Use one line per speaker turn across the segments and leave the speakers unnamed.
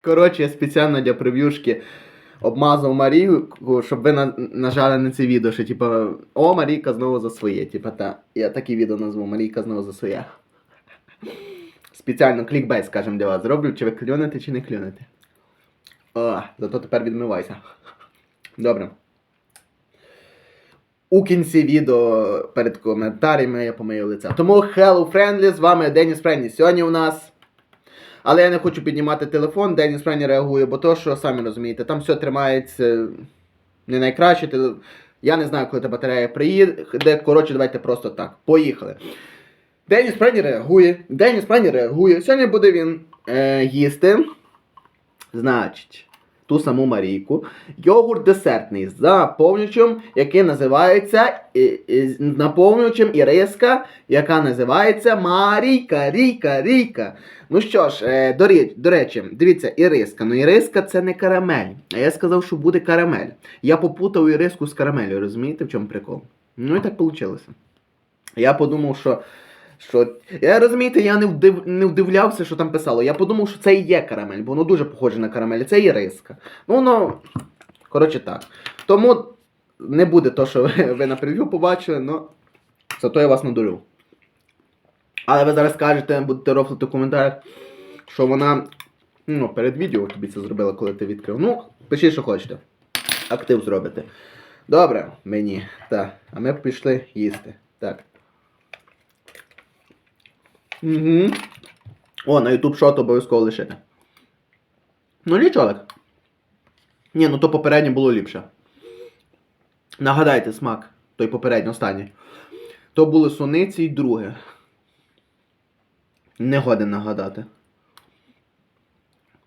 Коротше, я спеціально для прев'юшки обмазав Марійку, щоб ви на- нажали на це відео, що типа, о, Марійка знову за своє. Типа, та. Я таке відео назву, Марійка знову за своє. Спеціально клікбейт, скажем, для вас зроблю, чи ви клюнете, чи не клюнете. О, зато тепер відмивайся. Добре. У кінці відео перед коментарями я помию лице. Тому Hello Friendly, з вами Деніс Френдлі. Сьогодні у нас. Але я не хочу піднімати телефон, Деніс Френдлі реагує, бо то, що самі розумієте, там все тримається не найкраще. Я не знаю, коли та батарея приїде. Коротше, давайте просто так. Поїхали. Деніс Френдлі реагує. Деніс Френдлі реагує. Сьогодні буде він е, їсти. Значить, ту саму Марійку. Йогурт десертний з наповнювачем, який називається і, і, наповнювачем іриска, яка називається Марійка, Рійка, Рійка. Ну що ж, е, до речі, дивіться, іриска. Ну іриска це не карамель. А я сказав, що буде карамель. Я попутав іриску з карамелью, розумієте, в чому прикол? Ну і так вийшло. Я подумав, що. Що я розумієте, я не вдив, не вдивлявся, що там писало. Я подумав, що це і є карамель, бо воно дуже похоже на карамель. Це і риска. Ну воно. Коротше так. Тому не буде то, що ви, ви на прев'ю побачили, але зато я вас надурив. Але ви зараз скажете, будете рофлити в коментарях, що вона ну, перед відео тобі це зробила, коли ти відкрив. Ну, пишіть, що хочете. Актив зробите. Добре, мені. Так. А ми пішли їсти. Так. Угу. О, на YouTube шот обов'язково лишити. Ну нічого. Ні, ну то попереднє було ліпше. Нагадайте смак. Той попередній, останній. То були суниці і друге. Не годен нагадати.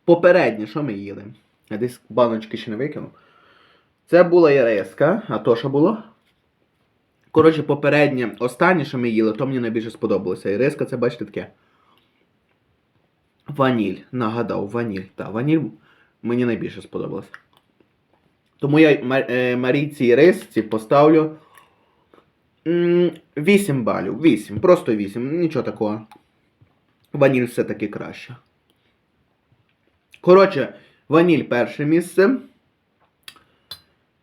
Попереднє, що ми їли? Я десь баночки ще не викинув. Це була яреска, а то що було? Коротше, попереднє, останнє, що ми їли, то мені найбільше сподобалося. Іриска, це бачите таке. Ваніль. Нагадав, ваніль. Так, ваніль мені найбільше сподобалося. Тому я е, Марійці і Рисці поставлю 8 балів. 8. Просто 8. Нічого такого. Ваніль все-таки краще. Коротше, ваніль перше місце.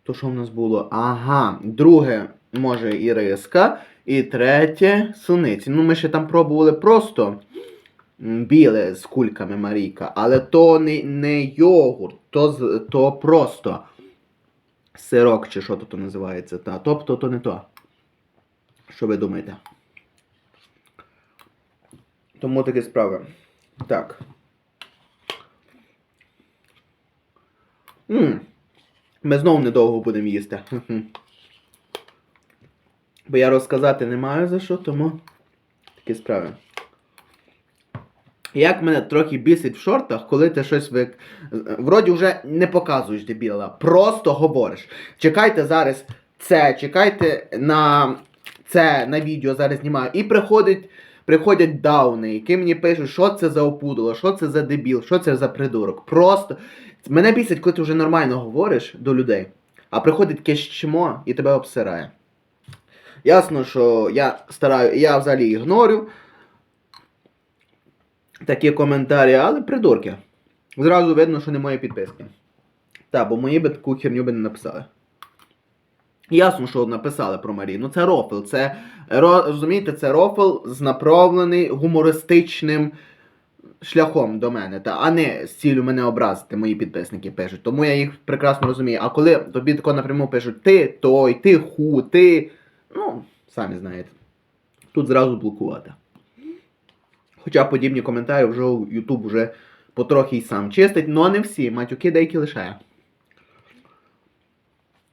То що в нас було? Ага, друге, може, іриска. І третє суниці. Ну, ми ще там пробували просто біле з кульками Марійка, але то не, не йогурт, то, то просто сирок, чи що то, називається. Та. Тобто то не то. Що ви думаєте? Тому такі справи. Так. М. Ми знову недовго будемо їсти. Бо я розказати не маю за що, тому такі справи. Як мене трохи бісить в шортах, коли ти щось ви... Вроді вже не показуєш дебіла, просто говориш. Чекайте зараз це, чекайте на це на відео зараз знімаю. І приходить, приходять дауни, які мені пишуть, що це за опудало, що це за дебіл, що це за придурок. Просто. Мене бісить, коли ти вже нормально говориш до людей, а приходить якесь чмо і тебе обсирає. Ясно, що я стараю, я взагалі ігнорю такі коментарі, але придурки. Зразу видно, що немає підписки. Так, бо мої би таку херню би не написали. Ясно, що написали про Марію. Ну це рофл. Це розумієте, це рофл з направлений гумористичним шляхом до мене, та, а не з цілю мене образити, мої підписники пишуть. Тому я їх прекрасно розумію. А коли тобі тако напряму пишуть ти той, ти ху, ти. Ну, самі знаєте. Тут зразу блокувати. Хоча подібні коментарі вже YouTube вже потрохи й сам чистить, ну а не всі, матюки деякі лишає.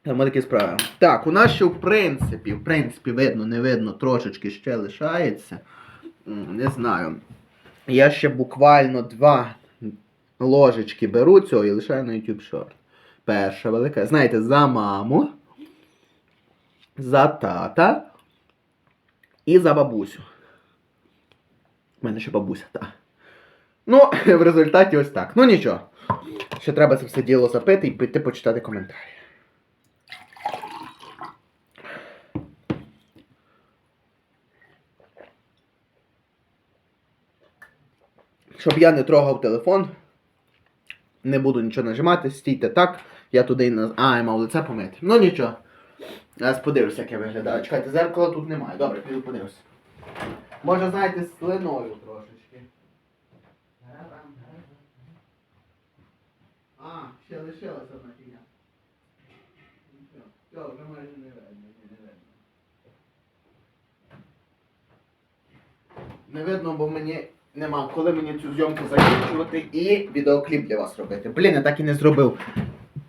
Там такі справи. Так, у нас ще в принципі, в принципі, видно, не видно, трошечки ще лишається. Не знаю. Я ще буквально два ложечки беру цього і лишаю на YouTube Short. Перша велика. Знаєте, за маму, за тата і за бабусю. У мене ще бабуся, так. Ну, в результаті ось так. Ну нічого. Ще треба це все діло запити і піти почитати коментарі. Щоб я не трогав телефон, Не буду нічого нажимати, стійте так. Я туди і на. А, я мав лице помити. Ну нічого. Зараз подивлюся, як я виглядаю. Чекайте, зеркала тут немає. Добре, піду подивлюся. Може, знаєте, з слиною трошечки. А, ще лишилася одна фігня. Все, вже майже не видно, не видно. Не видно, бо мені нема коли мені цю зйомку закінчувати і відеокліп для вас робити. Блін, я так і не зробив.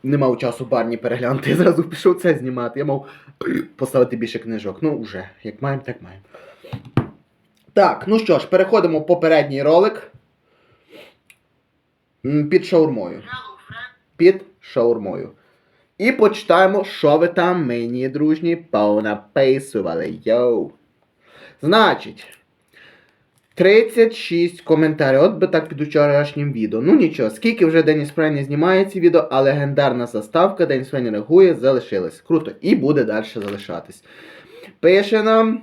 Не мав часу барні переглянути. Я зразу пішов це знімати. Я мав поставити більше книжок. Ну, вже, як маємо, так маємо. Так, ну що ж, переходимо в попередній ролик. Під шаурмою. Під шаурмою. І почитаємо, що ви там мені, дружні, понаписували. Йоу. Значить. 36 коментарів. От би так під вчорашнім відео. Ну нічого, скільки вже Деніс Френі знімає ці відео, а легендарна заставка Деніс Френі реагує, залишилась. Круто. І буде далі залишатись. Пише нам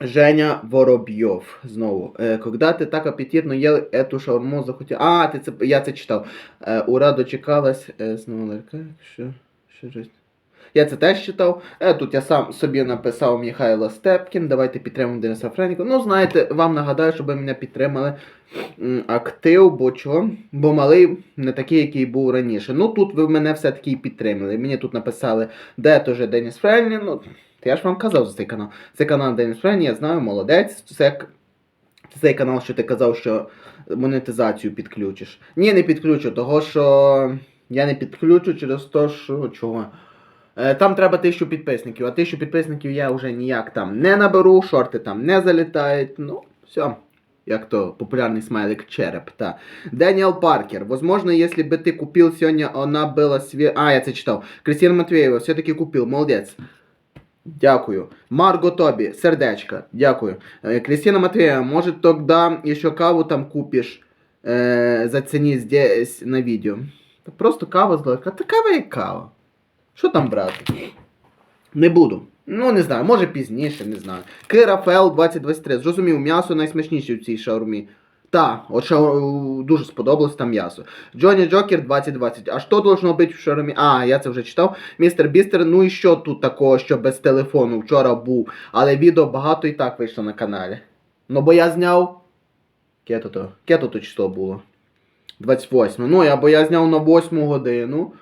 Женя Воробйов. Знову. Е, Когда ти так апетитно ел эту шаурму захотів. А, ти це, я це читав. Е, ура, дочекалась. Е, знову ларка. Що? Що ж? Я це теж читав. Е, тут я сам собі написав Михайло Степкін. Давайте підтримуємо Дениса Френіка. Ну, знаєте, вам нагадаю, щоб ви мене підтримали актив, бо чого? Бо малий не такий, який був раніше. Ну тут ви мене все-таки підтримали. Мені тут написали, де то вже Деніс Френі. Ну, я ж вам казав за цей канал. Це канал Деніс Френі, я знаю, молодець. Це цей канал, що ти казав, що монетизацію підключиш. Ні, не підключу, того що я не підключу через те, що чого. Е, Там треба тисячу підписників, а тисячу підписників я вже ніяк там не наберу, шорти там не залітають. Ну, все. Як то популярний смайлик череп, та. Дэниел Паркер. Возможно, если бы ты купил сегодня, она была све... А, я це читав. Кристина Матвеєва, все-таки купил, молодець. Дякую. Марго Тобі, сердечко, дякую. Е, Кристина Матвеєва, може тогда ще каву там купиш е, за ціні здесь на відео. Та просто кава зловка. Та кава як кава. Що там брати? Не буду. Ну, не знаю, може пізніше, не знаю. Кирафел 2023. Зрозумів, м'ясо найсмачніше в цій шаурмі. Та, от шау... дуже сподобалось там м'ясо. Джонні Джокер 2020. А що должно бути в шаурмі? А, я це вже читав. Містер Бістер, ну і що тут такого, що без телефону вчора був. Але відео багато і так вийшло на каналі. Ну бо я зняв. Кето то? Кето то число було. 28. Ну, я, бо я зняв на 8 годину.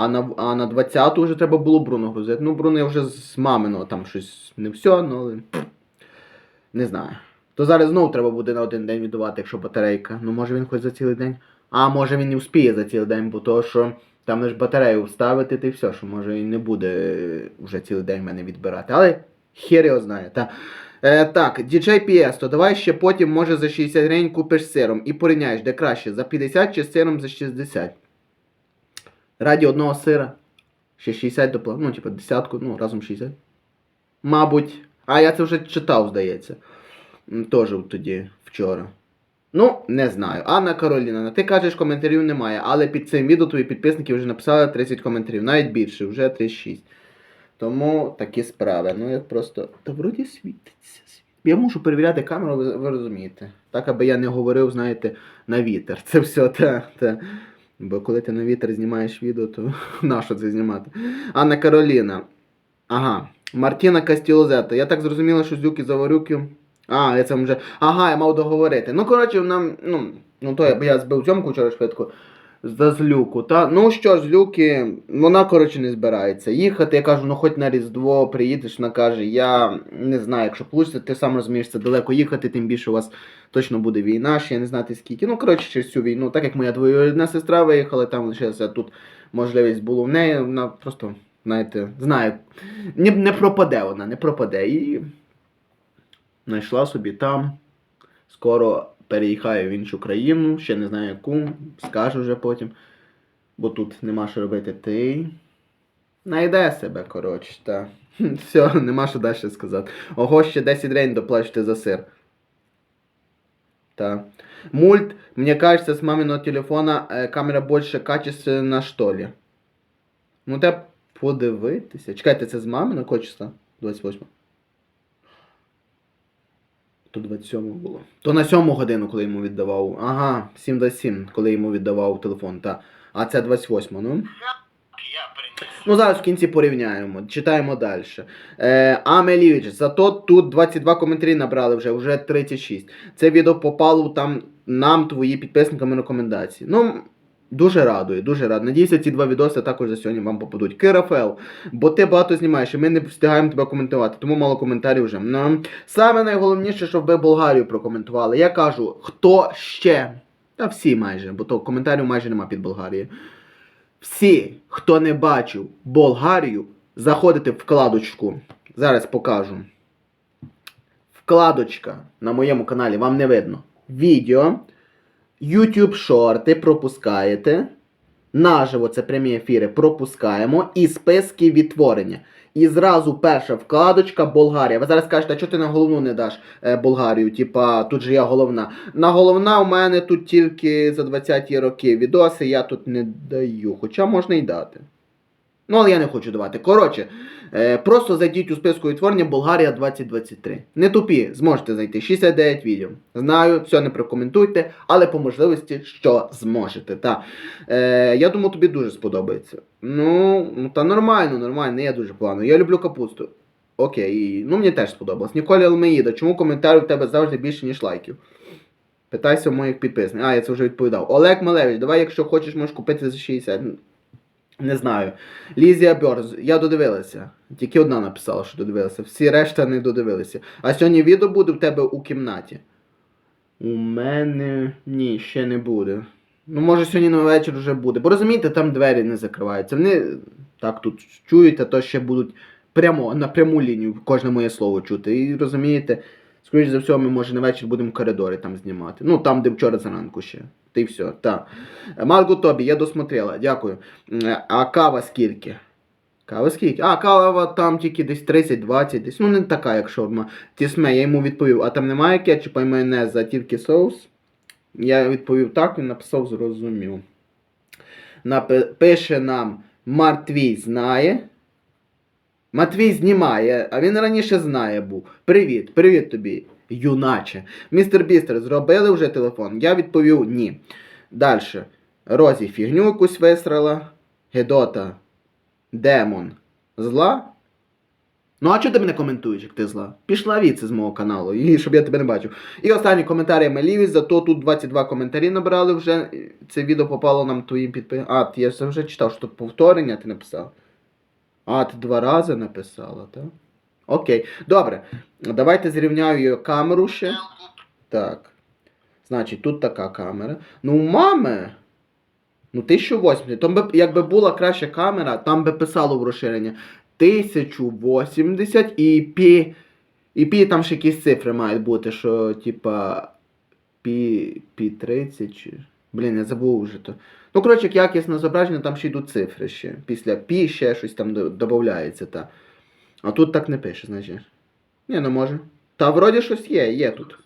А на, а на 20 вже треба було Бруно грузити. Ну, Бруно я вже з маминого там щось не все, ну але. Не знаю. То зараз знову треба буде на один день віддавати, якщо батарейка. Ну може він хоч за цілий день. А може він не вспіє за цілий день, бо то, що там лише батарею вставити, та й все, що може і не буде е, вже цілий день мене відбирати. Але хер його знає. Та. Е, так, DJ PS, то давай ще потім, може, за 60 гривень купиш сиром і порівняєш, де краще, за 50 чи сиром за 60. Раді одного сира. Ще 60 доплат. Ну, типу, десятку, ну, разом 60. Мабуть. А я це вже читав, здається. Тоже тоді, вчора. Ну, не знаю. Анна Кароліна, ти кажеш, коментарів немає, але під цим відео твої підписники вже написали 30 коментарів, навіть більше, вже 36. Тому такі справи. Ну, я просто. Та вроді світиться. Я мушу перевіряти камеру, ви, розумієте. Так, аби я не говорив, знаєте, на вітер. Це все те. те. Бо коли ти на вітер знімаєш відео, то нащо це знімати? Анна Кароліна. Ага. Мартіна Кастілозета. Я так зрозуміла, що зюки заварюки. А, я це вже. Ага, я мав договорити. Ну, коротше, нам. Ну, ну то я, я збив зйомку вчора швидко. За злюку. Та? Ну що злюки, вона, коротше, не збирається їхати. Я кажу, ну хоч на Різдво приїдеш, вона каже, я не знаю, якщо вийде, ти сам розумієш, це далеко їхати, тим більше у вас точно буде війна, ще не знати скільки. Ну, коротше, через цю війну, так як моя двоюрідна сестра виїхала, там лишилася тут можливість було в неї, вона просто, знаєте, знає, не, не пропаде вона, не пропаде. І знайшла собі там. Скоро переїхаю в іншу країну, ще не знаю яку, скажу вже потім. Бо тут нема що робити. Ти найде себе, коротше, та. Все, нема що далі сказати. Ого, ще 10 гривень доплачете за сир. Та. Мульт, мне кажется, с маминого телефона е, камера більше качественна, что ли. Ну, те подивитися. Чекайте, це з маминого числа? 28. То 27 було. То на 7 годину, коли йому віддавав. Ага, 7 коли йому віддавав телефон, та. А це 28, ну. Ну, зараз в кінці порівняємо. Читаємо далі. Е, Амелівич, зато тут 22 коментарі набрали вже, вже 36. Це відео попало там нам, твої підписниками рекомендації. Ну, дуже радує, дуже радує. Надіюся, ці два відоси також за сьогодні вам попадуть. Кирафел, бо ти багато знімаєш, і ми не встигаємо тебе коментувати, тому мало коментарів вже. Ну, саме найголовніше, щоб ви Болгарію прокоментували. Я кажу, хто ще? Та всі майже, бо то коментарів майже нема під Болгарією. Всі, хто не бачив Болгарію, заходите в вкладочку. Зараз покажу. Вкладочка на моєму каналі, вам не видно. Відео. YouTube шорти пропускаєте. Наживо це прямі ефіри пропускаємо. І списки відтворення. І зразу перша вкладочка Болгарія. Ви зараз кажете, а чого ти на головну не даш е, Болгарію? Типа, тут же я головна. На головна у мене тут тільки за 20-ті роки відоси, я тут не даю. Хоча можна й дати. Ну, але я не хочу давати. Коротше, е, просто зайдіть у списку відтворення Болгарія 2023. Не тупі, зможете знайти 69 відео. Знаю, все не прокоментуйте, але по можливості, що зможете. Та. Е, я думаю, тобі дуже сподобається. Ну, ну та нормально, нормально, є дуже погано. Я люблю капусту. Окей, ну мені теж сподобалось. Ніколи Алмеїда, чому коментарів у тебе завжди більше, ніж лайків? Питайся в моїх підписників. А, я це вже відповідав. Олег Малевич, давай, якщо хочеш, можеш купити за 60. Не знаю. Лізія Бьорз, я додивилася. Тільки одна написала, що додивилася. Всі решта не додивилися. А сьогодні відео буде в тебе у кімнаті. У мене ні, ще не буде. Ну, може, сьогодні на вечір вже буде. Бо розумієте, там двері не закриваються. Вони так тут чують, а то ще будуть прямо на пряму лінію кожне моє слово чути. І розумієте, скоріш за все, ми може на вечір будемо в коридорі там знімати. Ну, там, де вчора зранку ще. Й все, так. Марго Тобі, я досмотрела, дякую. А кава скільки? Кава скільки? А, кава там тільки десь 30-20, десь. Ну, не така, як шаурма. Тісме, я йому відповів, а там немає кетчупа і майонезу, а тільки соус. Я відповів так, він написав, зрозумів. Напи- Пише нам Мартвій знає. Матвій знімає, а він раніше знає був. Привіт, привіт тобі, юначе. Містер Бістер, зробили вже телефон? Я відповів ні. Далі. Розі фігню якусь висрала. Гедота. Демон. Зла? Ну, а чого ти мене коментуєш, як ти зла? Пішла віце з мого каналу, і щоб я тебе не бачив. І останні коментарі Меліві, зато тут 22 коментарі набрали вже. Це відео попало нам твоїм підписам. А, я це вже читав, що тут повторення ти написав. А, ти два рази написала, так? Окей. Добре. Давайте зрівняю камеру ще. Так. Значить, тут така камера. Ну, у мами. Ну, 1080. Там би, якби була краща камера, там би писало в розширення 1080 і пі. І пі там ще якісь цифри мають бути, що, типа. Пі. Пі 30 чи. Блін, я забув вже то. Ну, коротше, як якісне зображення, там ще йдуть цифри ще. Після пі ще щось там додається, та. А тут так не пише, значить. Ні, ну може. Та вроді щось є, є тут.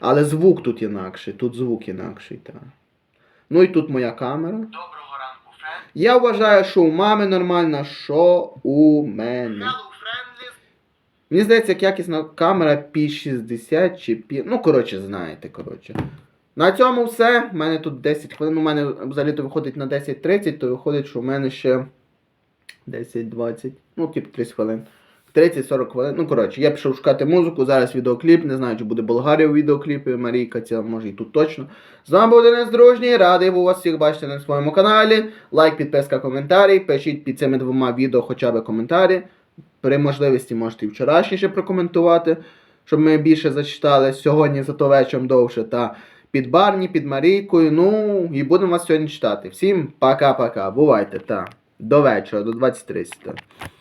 Але звук тут інакший, тут звук інакший, так. Ну і тут моя камера.
Доброго ранку, френд.
Я вважаю, що у мами нормально, що у мене. Мені здається, як якісна камера P60 чи P... Ну, коротше, знаєте, коротше. На цьому все. У мене тут 10 хвилин. У мене взагалі то виходить на 10.30, то виходить, що у мене ще 10-20. Ну, типу 30 хвилин. 30-40 хвилин. Ну, коротше, я пішов шукати музику, зараз відеокліп. Не знаю, чи буде Болгарія у відеокліпі, Марійка, ця, може і тут точно. З вами був Денис Дружній, радий був вас всіх бачити на своєму каналі. Лайк, підписка, коментарі. Пишіть під цими двома відео хоча б коментарі. При можливості можете і вчорашніше прокоментувати, щоб ми більше зачитали. Сьогодні зато вечором довше та під Барні, під Марійкою. Ну і будемо вас сьогодні читати. Всім пока-пока. Бувайте та. До вечора, до 20.30.